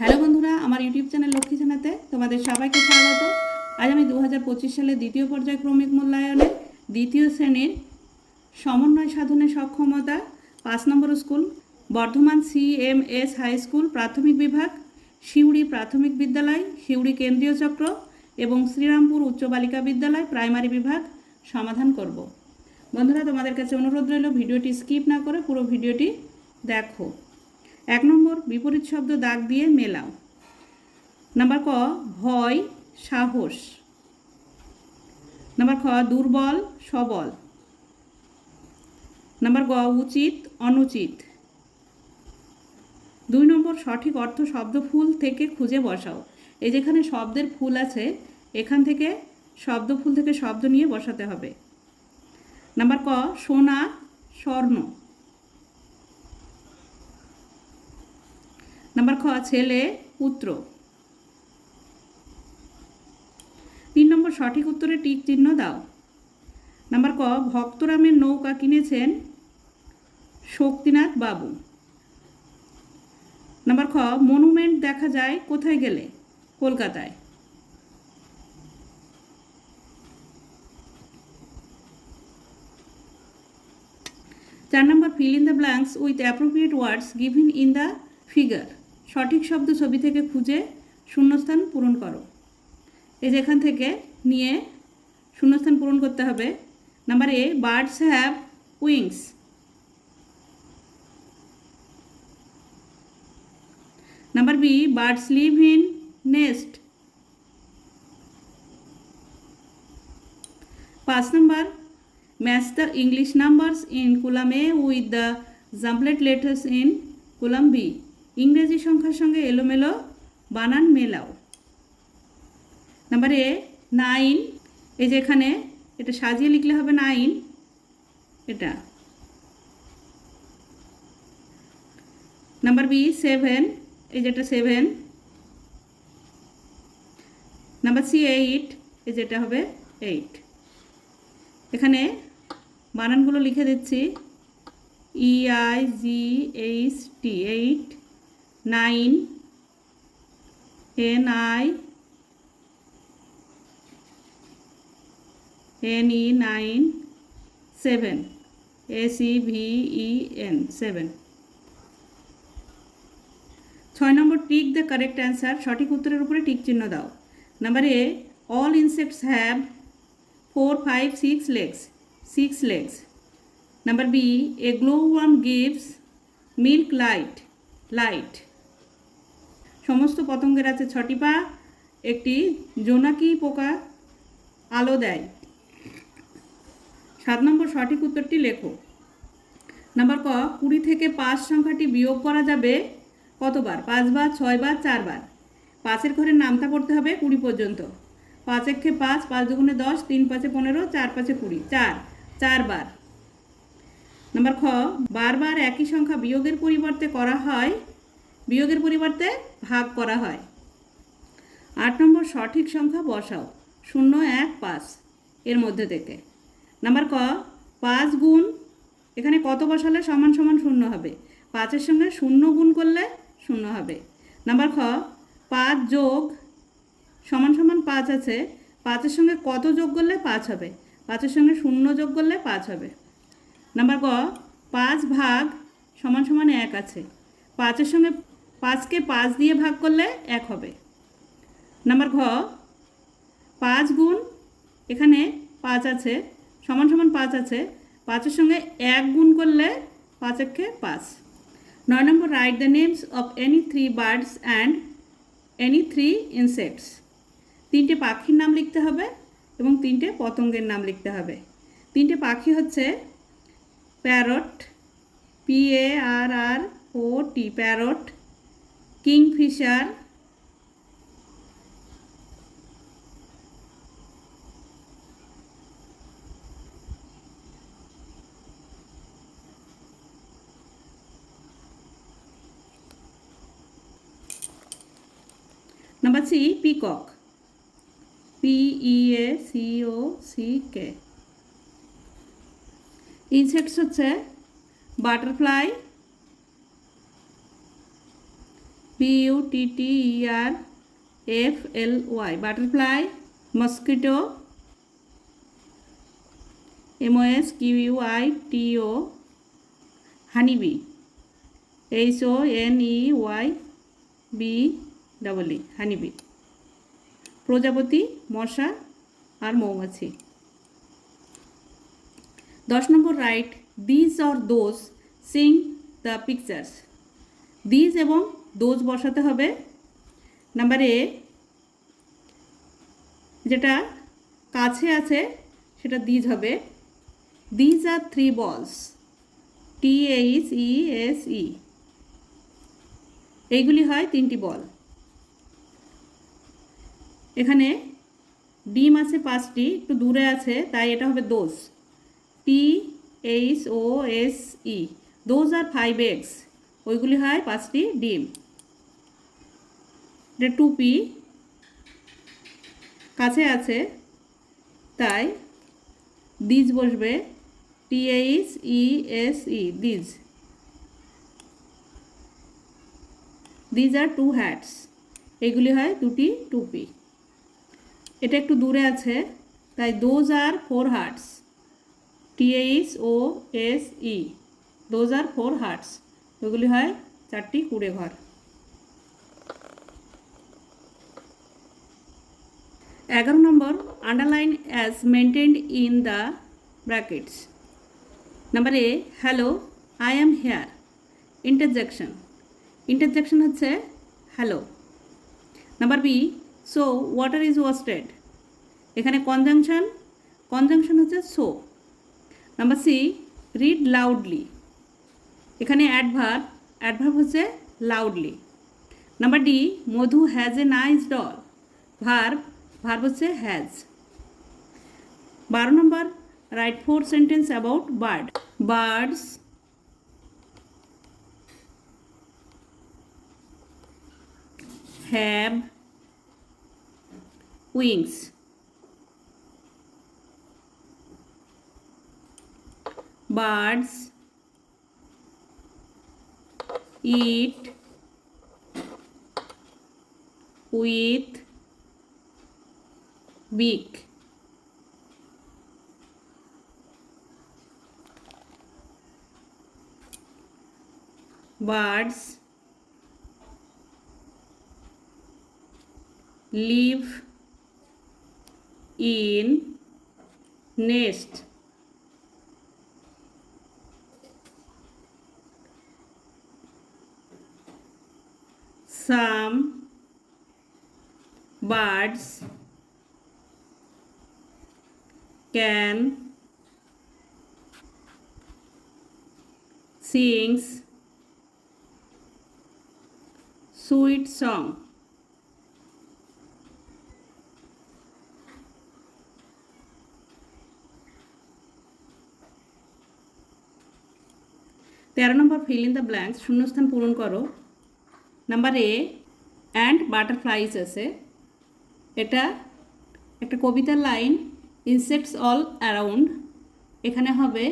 Hello বন্ধুরা, আমার YouTube channel Lakshmi জানাতে তোমাদের সবাইকে স্বাগত। আজ আমি দু হাজার পঁচিশ সালে দ্বিতীয় পর্যায় ক্রমিক মূল্যায়নে দ্বিতীয় শ্রেণির সমন্বয় সাধনে সক্ষমতা, পাঁচ নম্বর school, Bardhaman C M S high school প্রাথমিক বিভাগ, সিউড়ি প্রাথমিক বিদ্যালয়, সিউড়ি কেন্দ্রীয় চক্র এবং শ্রীরামপুর উচ্চ বালিকা বিদ্যালয় প্রাইমারি বিভাগ সমাধান করব। বন্ধুরা, তোমাদের কাছে অনুরোধ রইল, ভিডিওটি স্কিপ না করে পুরো ভিডিওটি দেখো। এক নম্বর, বিপরীত শব্দ দাগ দিয়ে মেলাও। নাম্বার ক, ভয়, সাহস। নাম্বার খ, দুর্বল, সবল। নাম্বার গ, উচিত, অনুচিত। দুই নম্বর, সঠিক অর্থ শব্দ ফুল থেকে খুঁজে বসাও। এই যেখানে শব্দের ফুল আছে, এখান থেকে শব্দ ফুল থেকে শব্দ নিয়ে বসাতে হবে। নাম্বার ক, সোনা, স্বর্ণ। নাম্বার খ, ছেলে, পুত্র। তিন নম্বর, সঠিক উত্তরে টিক চিহ্ন দাও। নাম্বার ক, ভক্তরামের নৌকা কিনেছেন শক্তিনাথ বাবু। নাম্বার খ, মনুমেন্ট দেখা যায় কোথায় গেলে? কলকাতায়। চার নম্বর fill in the blanks with appropriate words given in the figure সঠিক শব্দ ছবি থেকে খুঁজে শূন্যস্থান পূরণ করো। এই যে এখান থেকে নিয়ে শূন্যস্থান পূরণ করতে হবে। Number A, birds have wings. Number B, birds live in nest. পাঁচ number, match the English numbers in column A with the jumbled letters in column B. ইংরেজি সংখ্যার সঙ্গে এলোমেলো বানান মেলাও। নাম্বার এ নাইন, এই যে এখানে এটা সাজিয়ে লিখলে হবে নাইন, এটা। নাম্বার বি, সেভেন, এই যেটা সেভেন। নাম্বার সি, এইট, এই যেটা হবে এইট। এখানে বানানগুলো লিখে দিচ্ছি E I G H T eight nine, N I, N E nine, seven S E V E N, seven. ছয় নম্বর টিক দ্য কারেক্ট অ্যান্সার, সঠিক উত্তরের উপরে টিক চিহ্ন দাও। Number A, all insects have four, five, six legs six legs. Number B, a glow worm gives milk light light. সমস্ত পতঙ্গের আছে ছটি পা, একটি জোনাকি পোকা, আলো দেয়। সাত নম্বর সঠিক উত্তরটি লেখো। নাম্বার ক, কুড়ি থেকে পাঁচ সংখ্যাটি বিয়োগ করা যাবে কতবার? পাঁচবার, ছয়বার, চারবার। পাঁচের ঘরের নামতা পড়তে হবে কুড়ি পর্যন্ত। পাঁচ একে পাঁচ পাঁচ দুগুণে দশ, তিন পাঁচে পনেরো, চার পাঁচে কুড়ি। চার, চারবার। নাম্বার খ, বারবার একই সংখ্যা বিয়োগের পরিবর্তে করা হয় বিয়োগের পরিবর্তে ভাগ করা হয়। আট নম্বর সঠিক সংখ্যা বসাও। শূন্য, এক, পাঁচ এর মধ্যে থেকে। নাম্বার ক, পাঁচ গুণ, এখানে কত বসালে সমান সমান শূন্য হবে? পাঁচের সঙ্গে শূন্য গুণ করলে শূন্য হবে। নাম্বার খ, পাঁচ যোগ, সমান সমান পাঁচ আছে। পাঁচের সঙ্গে কত যোগ করলে পাঁচ হবে? পাঁচের সঙ্গে শূন্য যোগ করলে পাঁচ হবে। নাম্বার ক, পাঁচ ভাগ সমান সমান এক আছে। পাঁচের সঙ্গে পাঁচকে পাঁচ দিয়ে ভাগ করলে এক হবে। নাম্বার ঘ, পাঁচ গুণ, এখানে পাঁচ আছে, সমান সমান পাঁচ আছে, পাঁচের সঙ্গে এক গুণ করলে পাঁচ একে পাঁচ। নয় নম্বর write the names of any three birds and any three insects তিনটে পাখির নাম লিখতে হবে এবং তিনটে পতঙ্গের নাম লিখতে হবে। তিনটে পাখি হচ্ছে parrot P A R R O T parrot kingfisher number C peacock. P E A C O C K insects হচ্ছে butterfly B U T T E R F L Y butterfly mosquito M S Q U I T O honeybee H O N E Y B double E honeybee প্রজাপতি, মশা আর মৌমাছি। দশ নম্বর write these or those using the pictures these এবং those বসাতে হবে। Number এ যেটা কাছে আছে, সেটা দিজ হবে। দিজ আর থ্রি বলস টি এইচ ই এস ই এইগুলি হয় তিনটি বল। এখানে ডিম আছে পাঁচটি, একটু দূরে আছে, তাই এটা হবে those T H O S E those are five X ওইগুলি হয় পাঁচটি ডিম। এটা টুপি কাছে আছে, তাই দিজ বসবে T H E S E these. These are two hats, এগুলি হয় দুটি টুপি। এটা একটু দূরে আছে, তাই those are four huts T H O S E those are four huts ওগুলি হয় চারটি কুড়ে ঘর। এগারো নম্বর underline as mentioned in the brackets number A hello I am here interjection interjection হচ্ছে hello number B so water is wasted এখানে conjunction conjunction হচ্ছে so number C read loudly এখানে অ্যাডভার্ব অ্যাডভার্ব হচ্ছে loudly number D Madhu has a nice doll verb verb হচ্ছে has বারো নম্বর write four sentence about bird birds have wings. Birds eat with beak. Birds live. In. Nest. Some. Birds can sings sweet song. তেরো নম্বর fill in the blanks শূন্যস্থান পূরণ করো। Number A and butterflies আছে। এটা একটা কবিতার লাইন ইনসেক্টস অল অ্যারাউন্ড এখানে হবে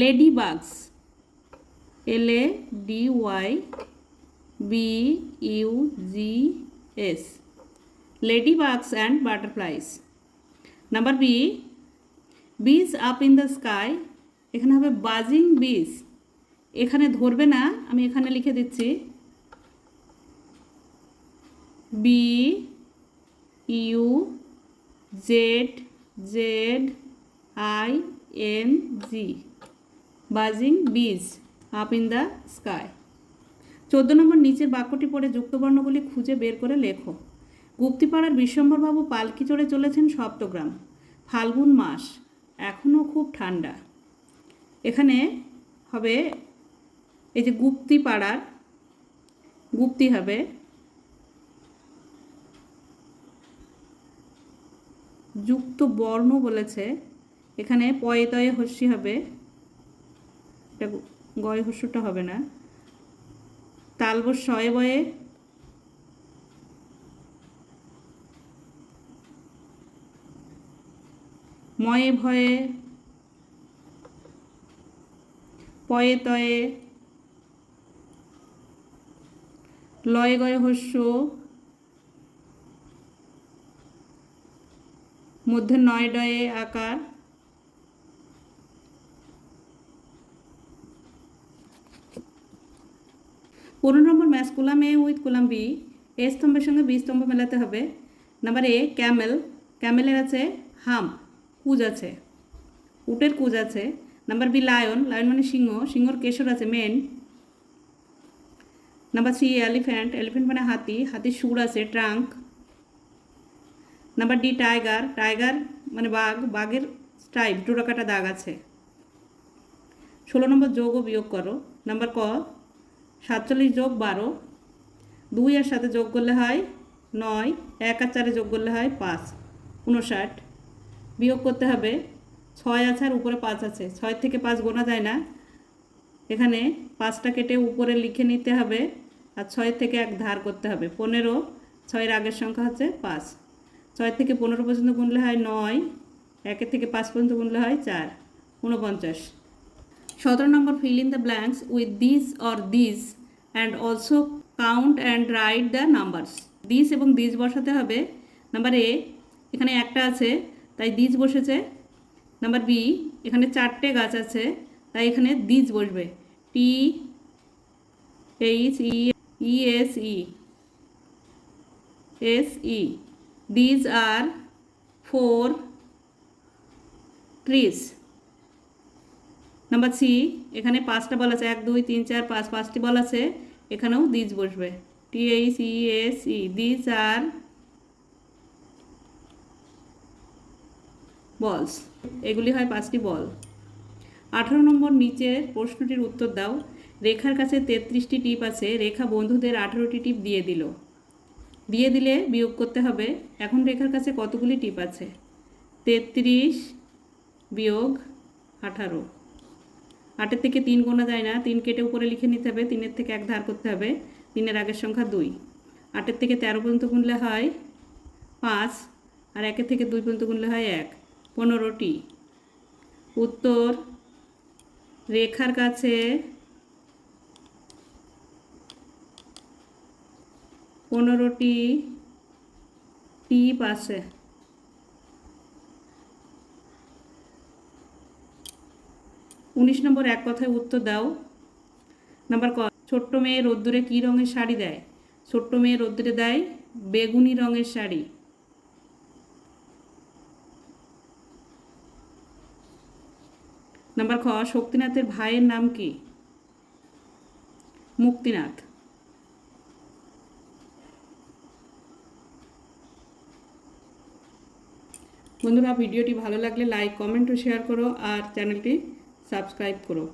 ladybugs L A D Y B U G S ladybugs and butterflies number B bees up in the sky এখানে হবে বাজিং বিজ এখানে ধরবে না, আমি এখানে লিখে দিচ্ছি। B U Z Z I N G buzzing bees up in the sky চোদ্দ নম্বর নিচের বাক্যটি পড়ে যুক্তবর্ণগুলি খুঁজে বের করে লেখো। গুপ্তিপাড়ার বিশ্বম্বরবাবু পালকি চড়ে চলেছেন সপ্তগ্রাম। ফাল্গুন মাস এখনও খুব ঠান্ডা। এখানে হবে, এই যে গুপ্তি পাড়ার গুপ্তি হবে যুক্ত বর্ণ বলেছে, এখানে পয়ে তয়ে হস্যি হবে। এটা গয়ে হস্যটা হবে না। তালব শয়ে বয়ে ময়ে ভয়ে পয়ে তয়ে লয়ে গয়ে হস্য মধ্যে নয় ডয়ে আকার। পনেরো নম্বর match column A with column B. A স্তম্ভের সঙ্গে বি স্তম্ভ মেলাতে হবে। নাম্বার এ, ক্যামেল। ক্যামেলের আছে হাম, কুজ আছে। উটের কুজ আছে। Number B, lion. লায়ন মানে সিংহ। সিংহর কেশর আছে, mane. Number C, elephant. Elephant মানে হাতি। হাতির সুর আছে, trunk. Number D tiger tiger মানে বাঘ, বাঘের স্ট্রাইপ ডোরাকাটা দাগ আছে। ষোলো নম্বর যোগ ও বিয়োগ করো। নাম্বার ক, সাতচল্লিশ যোগ বারো। দুই আর সাথে যোগ করলে হয় নয়, এক আর চারে যোগ করলে হয় পাঁচ উনষাট বিয়োগ করতে হবে, ছয় আছে আর উপরে পাঁচ আছে। ছয় থেকে পাঁচ গোনা যায় না। এখানে পাঁচটা কেটে উপরে লিখে নিতে হবে আর ছয় থেকে এক ধার করতে হবে। পনেরো, ছয়ের আগের সংখ্যা হচ্ছে পাঁচ। ছয় থেকে পনেরো পর্যন্ত গুনলে হয় নয়, একের থেকে পাঁচ পর্যন্ত গুনলে হয় চার, ঊনপঞ্চাশ। সতেরো নম্বর fill in the blanks with this or this and also count and write the numbers this এবং দিস বসাতে হবে। নাম্বার এ এখানে একটা আছে, তাই দিস বসেছে। নাম্বার বি এখানে চারটে গাছ আছে, তাই এখানে দিজ বসবে। T H E S E S E these are four trees number C এখানে পাঁচটা বল আছে। এক, দুই, তিন, চার, পাঁচ, পাঁচটি বল আছে। এখানেও দিজ বসবে। T H E S E these are balls এগুলি হয় পাঁচটি বল। আঠারো নম্বর নিচের প্রশ্নটির উত্তর দাও। রেখার কাছে তেত্রিশটি টিপ আছে। রেখা বন্ধুদের আঠারোটি টিপ দিয়ে দিল। দিয়ে দিলে বিয়োগ করতে হবে। এখন রেখার কাছে কতগুলি টিপ আছে? তেত্রিশ বিয়োগ আঠারো। আটের থেকে তিন গোনা যায় না। তিন কেটে উপরে লিখে নিতে হবে। তিনের থেকে এক ধার করতে হবে। তিনের আগের সংখ্যা দুই। আটের থেকে তেরো পর্যন্ত গুনলে হয় পাঁচ আর একের থেকে দুই পর্যন্ত গুনলে হয় এক। পনেরোটি। উত্তর রেখার কাছে পনেরোটি টিপ আছে। উনিশ নম্বর এক কথায় উত্তর দাও। নাম্বার ক, ছোট্ট মেয়ে রোদ্দুরে কী রঙের শাড়ি দেয়? ছোট্ট মেয়ে রোদ্দুরে দেয় বেগুনি রঙের শাড়ি। নাম্বার খ, শক্তিনাথের ভাইয়ের নাম কি? মুক্তিনাথ। বন্ধুরা ভিডিওটি ভালো লাগলে লাইক কমেন্ট ও শেয়ার করো আর চ্যানেলটি সাবস্ক্রাইব করো।